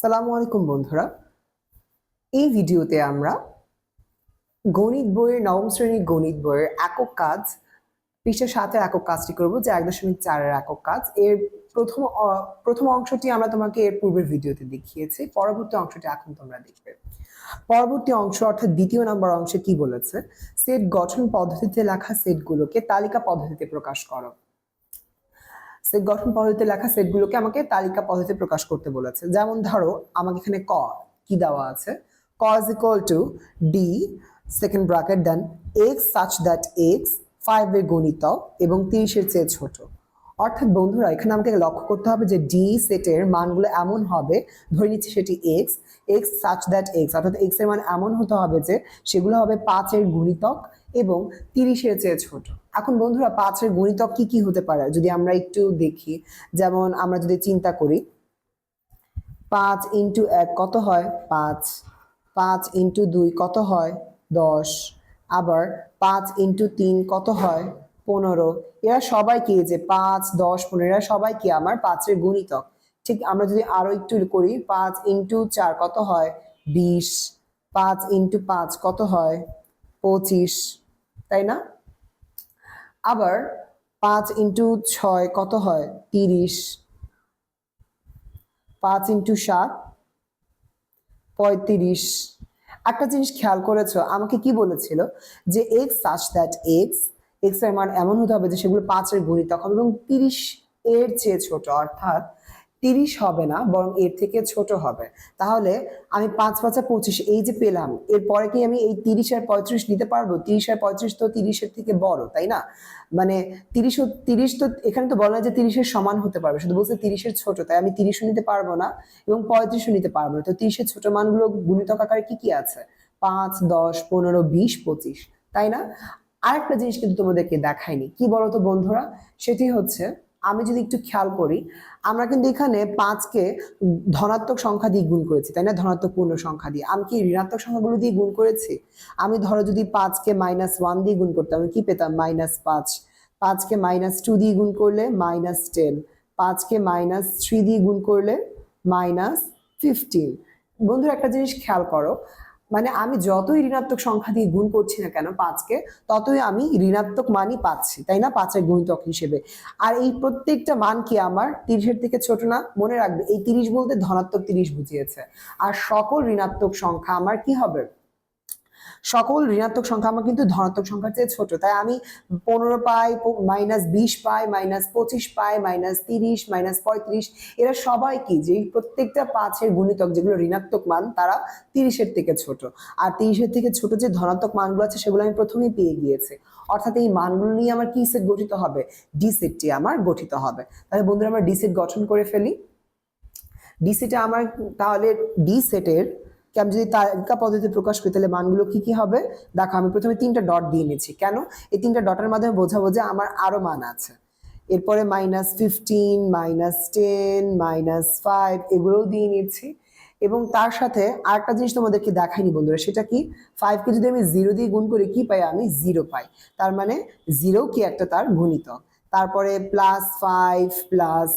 সালামু আলাইকুম বন্ধুরা। এই ভিডিওতে আমরা গণিত বইয়ের নবম শ্রেণির গণিত বইয়ের একক কাজ পৃষ্ঠা সাতের একক কাজটি করব, যে এক দশমিক চারের একক কাজ। এর প্রথম প্রথম অংশটি আমরা তোমাকে এর পূর্বের ভিডিওতে দেখিয়েছি, পরবর্তী অংশটি এখন তোমরা দেখবে। পরবর্তী অংশ, অর্থাৎ দ্বিতীয় নম্বর অংশে কি বলেছে? সেট গঠন পদ্ধতিতে লেখা সেটগুলোকে তালিকা পদ্ধতিতে প্রকাশ করো। সেট গঠন পদ্ধতিতে লেখা সেটগুলোকে আমাকে তালিকা পদ্ধতিতে প্রকাশ করতে বলেছে। যেমন ধরো, আমাকে এখানে ক কি দেওয়া আছে? ক is equal to D second bracket then X such that X ফাইভের গণিতক এবং তিরিশের চেয়ে ছোট। অর্থাৎ বন্ধুরা, এখানে আমাকে লক্ষ্য করতে হবে যে ডি সেটের মানগুলো এমন হবে, ধরে নিচ্ছি সেটি X X such that X অর্থাৎ এক্সের মান এমন হতে হবে যে সেগুলো হবে পাঁচের গুণিতক এবং তিরিশের চেয়ে ছোট। এখন বন্ধুরা পাঁচের গণিতক কি কি হতে পারে? যদি আমরা একটু দেখি, যেমন আমরা যদি চিন্তা করি, পাঁচ ইন্টু এক কত হয়? পাঁচ। পাঁচ ইন্টু দুই কত হয়? দশ। আবার পাঁচ ইন্টু তিন কত হয়? পনেরো। এরা সবাই কি যে পাঁচ, দশ, পনেরো, এরা সবাই কি আমার পাঁচের গুণিতক। ঠিক আমরা যদি আরও একটু করি, পাঁচ ইন্টু চার কত হয়? বিশ। পাঁচ ইন্টু পাঁচ কত হয়? পঁচিশ। তাই না? আবার পাঁচ ইন্টু ছয় কত হয়? তিরিশ। পাঁচ ইন্টু সাত, পঁয়ত্রিশ। একটা জিনিস খেয়াল করেছ, আমাকে কি বলেছিল? যে এক্স সাচ দ্যাট এক্স এক্সের মান এমন হতে হবে যে সেগুলো পাঁচের গুণিতক হবে এবং তিরিশ এর চেয়ে ছোট, অর্থাৎ তিরিশ হবে না, বরং এর থেকে ছোট হবে। তাহলে আমি পাঁচ পাঁচা পঁচিশ, এই যে পেলাম, এরপরে কি আমি এই তিরিশ আর পঁয়ত্রিশ নিতে পারব? তিরিশ আর পঁয়ত্রিশ তো তিরিশের থেকে বড়, তাই না? মানে তিরিশ তিরিশ তো, এখানে তো বলা যে তিরিশের সমান হতে পারবে, শুধু বলছে তিরিশের ছোট, তাই আমি তিরিশও নিতে পারব না এবং পঁয়ত্রিশও নিতে পারব না। তো তিরিশের ছোট মানগুলো গুণিতক আকারে কি কি আছে? পাঁচ, দশ, পনেরো, বিশ, পঁচিশ, তাই না? আরেকটা জিনিস কিন্তু তোমাদেরকে দেখায়নি কি বলতো বন্ধুরা? সেটি হচ্ছে আমি যদি একটু খেয়াল করি, আমরা কিন্তু এখানে পাঁচকে ধনাত্মক সংখ্যা দিয়ে গুণ করেছি, তাই না? ধনাত্মক পূর্ণ সংখ্যা দিয়ে। আমি কি ঋণাত্মক সংখ্যাগুলো দিয়ে গুণ করেছি? আমি ধরো যদি পাঁচকে মাইনাস ওয়ান দিয়ে গুণ করতাম, আমি কি পেতাম? মাইনাস পাঁচ। পাঁচকে মাইনাস টু দিয়ে গুণ করলে মাইনাস টেন পাঁচকে মাইনাস থ্রি দিয়ে গুণ করলে মাইনাস ফিফটিন বন্ধুরা, একটা জিনিস খেয়াল করো মানে আমি যতই ঋণাত্মক সংখ্যা দিয়ে গুণ করছি না কেন পাঁচকে, ততই আমি ঋণাত্মক মানই পাচ্ছি, তাই না? পাঁচের গুণিতক হিসেবে। আর এই প্রত্যেকটা মান কি আমার? তিরিশের থেকে ছোট না? মনে রাখবে, এই তিরিশ বলতে ধনাত্মক তিরিশ বুঝিয়েছে। আর সকল ঋণাত্মক সংখ্যা আমার কি হবে? সকল ঋণাত্মক সংখ্যা আমার কিন্তু ধনাত্মক সংখ্যার চেয়ে ছোট। তাই আমি পনেরো পাই মাইনাস বিশ পাই মাইনাস পঁচিশ পাই মাইনাস তিরিশ মাইনাস পঁয়ত্রিশ, এরা সবাই কি? যে প্রত্যেকটা পাঁচের গুণিতক যেগুলো ঋণাত্মক মান, তারা তিরিশের থেকে ছোট। আর তিরিশের থেকে ছোট যে ধনাত্মক মানগুলো আছে, সেগুলো আমি প্রথমেই পেয়ে গিয়েছি। অর্থাৎ এই মানগুলো নিয়ে আমার কি সেট গঠিত হবে? ডি সেটটি আমার গঠিত হবে। তাহলে বন্ধুরা, আমরা ডি সেট গঠন করে ফেলি। ডি সেটে আমার, তাহলে ডি সেটের কি আমি যদি তালিকা পদ্ধতিতে প্রকাশ করি, তাহলে মানগুলো কি কি হবে? দেখো, আমি প্রথমে তিনটা ডট দিয়ে নিচ্ছি। কেন? এই তিনটা ডটের মাধ্যমে বোঝাবো যে আমার আরও মান আছে। এরপরে minus fifteen minus ten minus five এগুলোও দিয়ে নিচ্ছি। এবং তার সাথে আরেকটা জিনিস তোমাদেরকে দেখাইনি বন্ধুরা, সেটা কি? ফাইভকে যদি আমি জিরো দিয়ে গুণ করি, কি পাই? আমি জিরো পাই। তার মানে জিরো কি একটা তার গুণিতক। তারপরে plus five plus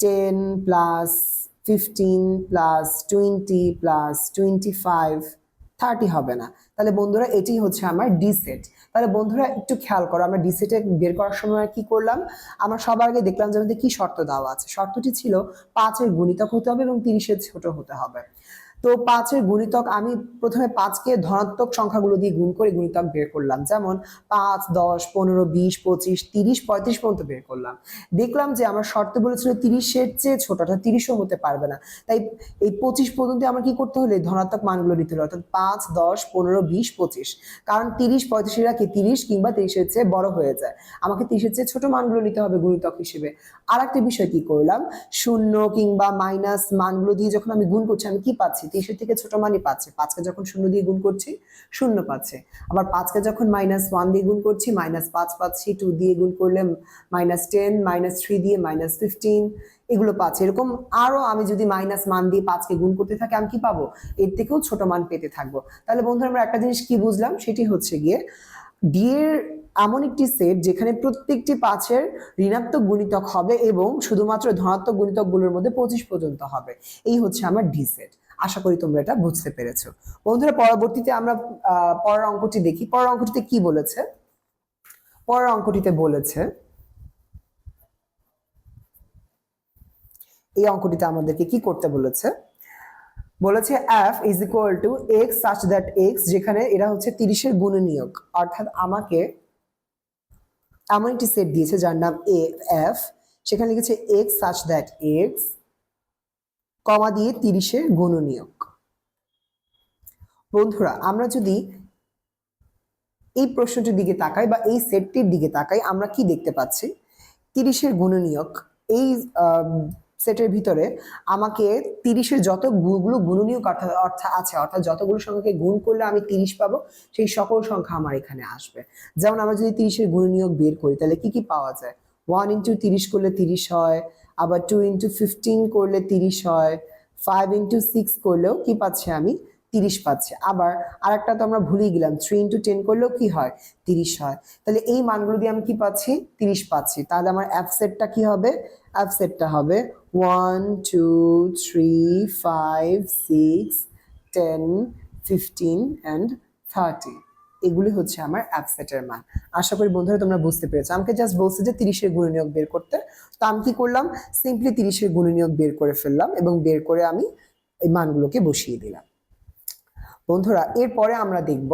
ten plus fifteen plus twenty plus twenty five thirty হবে না। তাহলে বন্ধুরা এটি হচ্ছে আমার ডি সেট তাহলে বন্ধুরা, একটু খেয়াল করো, আমরা ডি সেটে বের করার সময় কি করলাম? আমরা সবার আগে দেখলাম যে আমাদের কি শর্ত দেওয়া আছে। শর্তটি ছিল পাঁচের গুণিতক হতে হবে এবং তিরিশের ছোট হতে হবে। তো পাঁচের গুণিতক, আমি প্রথমে পাঁচকে ধনাত্মক সংখ্যাগুলো দিয়ে গুণ করে গুণিতক বের করলাম। যেমন পাঁচ, দশ, পনেরো, বিশ, পঁচিশ, তিরিশ, পঁয়ত্রিশ পর্যন্ত বের করলাম। দেখলাম যে আমার শর্ত বলেছিল তিরিশের চেয়ে ছোট, অর্থাৎ তিরিশও হতে পারবে না। তাই এই পঁচিশ পর্যন্ত আমার কি করতে হলে? ধনাত্মক মানগুলো নিতে হলো, অর্থাৎ পাঁচ, দশ, পনেরো, বিশ, পঁচিশ। কারণ তিরিশ, পঁয়ত্রিশেরা কি তিরিশ কিংবা তিরিশের চেয়ে বড় হয়ে যায়। আমাকে তিরিশের চেয়ে ছোট মানগুলো নিতে হবে গুণিতক হিসেবে। আর একটা বিষয় কি করলাম? শূন্য কিংবা মাইনাস মানগুলো দিয়ে যখন আমি গুণ করছি, আমি কি পাচ্ছি? তিরিশের থেকে ছোট মানই পাচ্ছে। পাঁচকে যখন শূন্য দিয়ে গুণ করছি, শূন্য পাচ্ছে। আবার পাঁচকে যখন মাইনাস ওয়ান দিয়ে গুণ করছি মাইনাস পাঁচ পাচ্ছি টু দিয়ে গুণ করলে মাইনাস টেন মাইনাস থ্রি দিয়ে মাইনাস ফিফটিন এগুলো পাচ্ছে। এরকম আরও আমি যদি মাইনাস মান দিয়ে পাঁচকে গুণ করতে থাকি, আমি কি পাবো? এর থেকেও ছোট মান পেতে থাকব। তাহলে বন্ধুরা, আমরা একটা জিনিস কি বুঝলাম? সেটি হচ্ছে গিয়ে ডি এর এমন একটি সেট যেখানে প্রত্যেকটি পাঁচের ঋণাত্মক গুণিতক হবে এবং শুধুমাত্র ধনাত্মক গুণিতকগুলোর মধ্যে পঁচিশ পর্যন্ত হবে। এই হচ্ছে আমার ডি সেট আশা করি তোমরা এটা বুঝতে পেরেছ। বন্ধুরা, পরবর্তীতে আমরা পরের অঙ্কটি দেখি। পরের অঙ্কটিতে কি বলেছে? পরের অঙ্কটিতে বলেছে, এই অঙ্কটিতে আমাদেরকে কি করতে বলেছে? বলেছে f is equal to X such that X যেখানে এরা হচ্ছে তিরিশের গুণনীয়ক অর্থাৎ আমাকে এমন একটি সেট দিয়েছে যার নাম এ এফ সেখানে লিখেছে X such that X comma দিয়ে তিরিশের গুণনীয়ক। বন্ধুরা, আমরা যদি এই প্রশ্নটির দিকে তাকাই বা এই সেটটির দিকে তাকাই, আমরা কি দেখতে পাচ্ছি? তিরিশের গুণনীয়ক, এই সেটের ভিতরে আমাকে তিরিশের যত গুণগুলো গুণনীয়ক অর্থাৎ অর্থাৎ আছে, অর্থাৎ যতগুলো সংখ্যাকে গুণ করলে আমি তিরিশ পাবো, সেই সকল সংখ্যা আমার এখানে আসবে। যেমন আমরা যদি তিরিশের গুণনীয়ক বের করি, তাহলে কি কি পাওয়া যায়? ওয়ান ইন্টু তিরিশ করলে তিরিশ হয় আবার টু ইন্টু ফিফটিন করলে তিরিশ হয় ফাইভ ইন্টু সিক্স করলেও কি পাচ্ছি আমি? তিরিশ পাচ্ছি। আবার আরেকটা তো আমরা ভুলেই গেলাম থ্রি ইন্টু টেন করলেও কি হয়? তিরিশ হয়। তাহলে এই মানগুলো দিয়ে আমি কি পাচ্ছি? তিরিশ পাচ্ছি। তাহলে আমার অ্যাপ সেটটা কি হবে? অ্যাপ সেটটা হবে one two three five six ten fifteen and thirty এগুলি হচ্ছে আমার অ্যাপ সেটের মান। আশা করি বন্ধুরা তোমরা বুঝতে পেরেছ। আমাকে জাস্ট বলছে যে তিরিশের গুণনীয়ক বের করতে। তো আমি কি করলাম? সিম্পলি তিরিশের গুণনীয়ক বের করে ফেললাম এবং বের করে আমি এই মানগুলোকে বসিয়ে দিলাম। বন্ধুরা, এরপরে আমরা দেখব।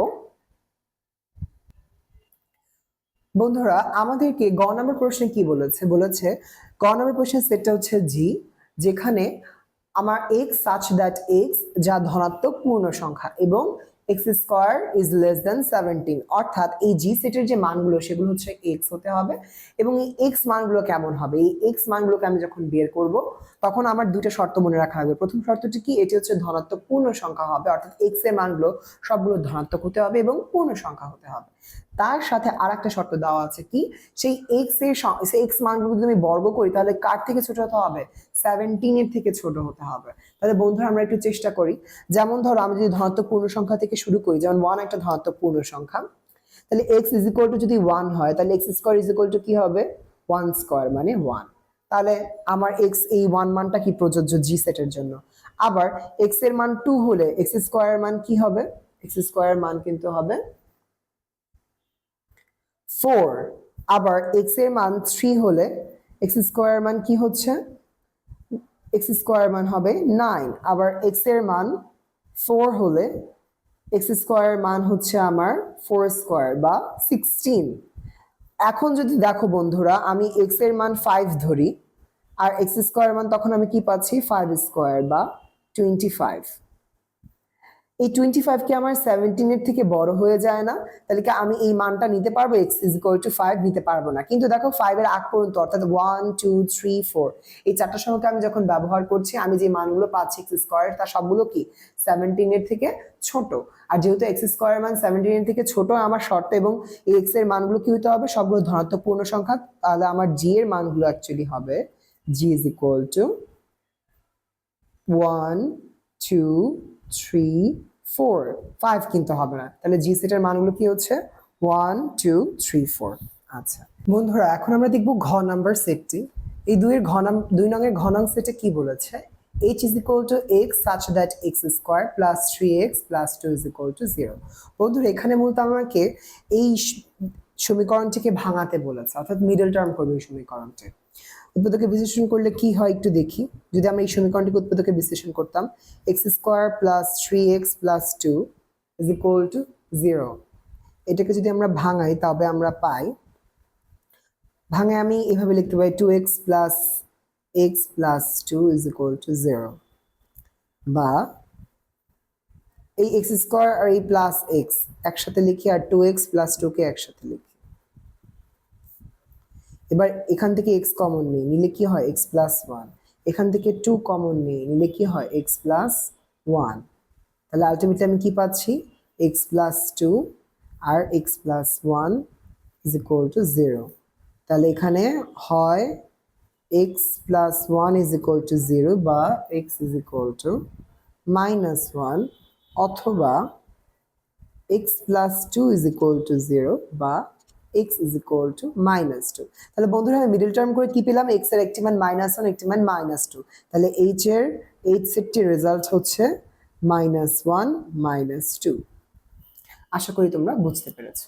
বন্ধুরা, আমাদেরকে গ নম্বর প্রশ্নে কি বলেছে? বলেছে, গ নম্বর প্রশ্নের সেটটা হচ্ছে জি যেখানে আমার এক্স সাচ দ্যাট এক্স যা ধনাত্মক পূর্ণ সংখ্যা এবং X square is less than seventeen অর্থাৎ এই জি সেটের যে মানগুলো, সেগুলো হচ্ছে এক্স হতে হবে। এবং এই এক্স মানগুলো কেমন হবে? এই এক্স মানগুলোকে আমি যখন বের করব, তখন আমার দুটো শর্ত মনে রাখা হবে। প্রথম শর্তটি কি? এটি হচ্ছে ধনাত্মক পূর্ণ সংখ্যা হবে। অর্থাৎ এক্সের মানগুলো সবগুলো ধনাত্মক হতে হবে এবং পূর্ণ সংখ্যা হতে হবে। তার সাথে আর একটা শর্ত দেওয়া আছে কি? সেই এক্সের সেই এক্স মানগুলো যদি আমি বর্গ করি, তাহলে কার থেকে ছোট হতে হবে? সেভেন্টিন এর থেকে ছোট হতে হবে। তাহলে বন্ধুরা, আমরা একটু চেষ্টা করি। যেমন ধরো, আমি যদি ধনাত্মক পূর্ণ সংখ্যা থেকে শুরু করি, যেমন ওয়ান একটা ধনাত্মক পূর্ণ সংখ্যা, তাহলে এক্স ইজ ইকুয়াল টু যদি ওয়ান হয়, তাহলে X square is equal to কি হবে? ওয়ান স্কোয়ার মানে ওয়ান তাহলে আমার এক্স এই ওয়ান মানটা কি প্রযোজ্য জি সেটের জন্য? আবার এক্সের মান টু হলে এক্স স্কোয়ার মান কি হবে? এক্স স্কোয়ার মান কিন্তু হবে ফোর আবার এক্সের মান থ্রি হলে এক্স স্কোয়ার মান কি হচ্ছে? এক্স স্কোয়ার মান হবে নাইন আবার এক্সের মান ফোর হলে এক্স স্কোয়ার মান হচ্ছে আমার ফোর স্কোয়ার বা সিক্সটিন এখন যদি দেখো বন্ধুরা, আমি এক্সের মান ফাইভ ধরি, আর এক্স স্কোয়ার মান তখন আমি কি পাচ্ছি? ফাইভ স্কোয়ার বা টোয়েন্টি ফাইভ এই টোয়েন্টি ফাইভ কি আমার সেভেন্টিনের থেকে বড় হয়ে যায় না? তাহলে কি আমি এই মানটা নিতে পারব? X is equal to five নিতে পারব না। কিন্তু দেখো ফাইভের আগ পর্যন্ত, অর্থাৎ ওয়ান টু থ্রি ফোর এই চারটা সংখ্যা আমি যখন ব্যবহার করছি, আমি যে মানগুলো পাচ্ছি এক্স স্কোয়ার তার সবগুলো কি? সেভেন্টিনের থেকে ছোট। আর যেহেতু এক্স স্কোয়ার মান সেভেন্টিনের থেকে ছোট, আমার শর্ত এবং এই এক্সের মানগুলো কি হতে হবে? সবগুলো ধনাত্মক পূর্ণ সংখ্যা। তাহলে আমার জি এর মানগুলো অ্যাকচুয়ালি হবে g is equal to one two three four five কিন্তু হবে না। তাহলে জি সেটের মানগুলো কি হচ্ছে? ওয়ান টু থ্রি ফোর আচ্ছা। বন্ধুরা, এখন আমরা দেখব ঘ নাম্বার সেটটি এই দুইয়ের ঘ নাম দুই নঙের ঘ সেটে কি বলেছে? H is equal to x such that x square plus 3x plus 2 is equal to 0 বন্ধুরা, এখানে মূলত আমাকে এই সমীকরণটিকে ভাঙাতে বলেছে, অর্থাৎ মিডল টার্ম করবে এই সমীকরণটি। উৎপাদকে বিশ্লেষণ করলে কি হয় একটু দেখি। যদি আমরা এই সমীকরণটিকে উৎপাদকে বিশ্লেষণ করতাম x square plus three x plus two is equal to zero এটাকে যদি আমরা ভাঙাই, তবে আমরা পাই ভাঙে আমি এভাবে লিখতে পারি two x plus x plus two is equal to zero বা এই এক্স স্কোয়ার আর এই প্লাস এক্স একসাথে লিখি আর টু এক্স প্লাস টুকে একসাথে লিখি। এবার এখান থেকে এক্স কমন নেই, নিলে কি হয়? এক্স প্লাস ওয়ান এখান থেকে টু কমন নেই, নিলে কি হয়? এক্স প্লাস ওয়ান তাহলে আলটিমেটলি আমি কি পাচ্ছি? X plus two R x plus one is equal to zero তাহলে এখানে হয় x plus one is equal to zero বা x is equal to minus one অথবা x plus two is equal to zero বা x is equal to minus two তাহলে বন্ধুরা, আমি middle term করে কি পেলাম? এক্সের একটি মান মাইনাস ওয়ান একটি মান মাইনাস টু তাহলে এইচ এর এইচ সেটটির রেজাল্ট হচ্ছে মাইনাস ওয়ান মাইনাস টু আশা করি তোমরা বুঝতে পেরেছ।